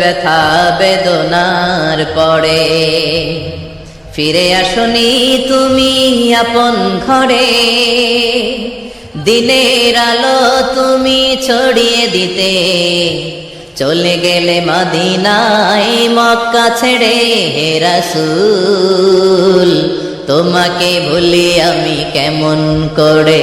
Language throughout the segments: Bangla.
ব্যথা বেদনার পড়ে ফিরে আসনি তুমি আপন ঘরে। দিনের আলো তুমি ছড়িয়ে দিতে। চলে গেলে মাদিনায় মক্কা ছেড়ে হে রাসূল, তোমাকে ভুলি আমি কেমন করে?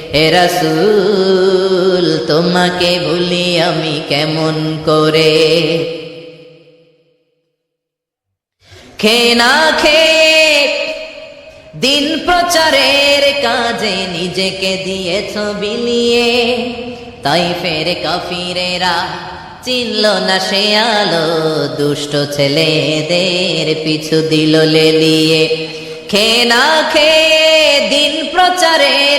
হে রাসূল, তোমাকে ভুলি আমি কেমন করে? খে না খে দিন প্রচারের কাজে নিজেকে দিয়েছ বিলিয়ে। তাই ফের কাফিরেরা চিনল না সে আলো, দুষ্ট ছেলেদের পিছু দিল লেলিয়ে। খে না খে দিন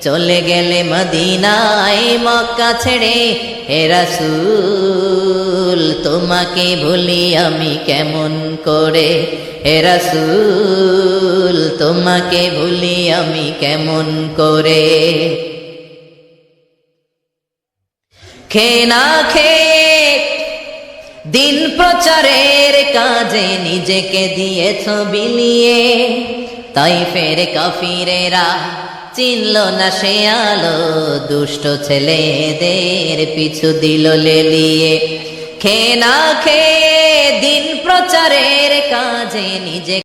চলে গেলে মদিনায় মক্কা ছেড়ে, হে রাসূল, তোমাকে ভুলি আমি কেমন করে? হে রাসূল, তোমাকে ভুলি আমি কেমন করে? খে না খে দিন প্রচারের কাজে নিজেকে দিয়েছ বিলিয়ে। তাই ফের কাফিরেরা চিনল না সে আলো, দুষ্ট ছেলেদের পিছু দিল লেলিয়ে। খে না খে দিন প্রচারের কাজে নিজে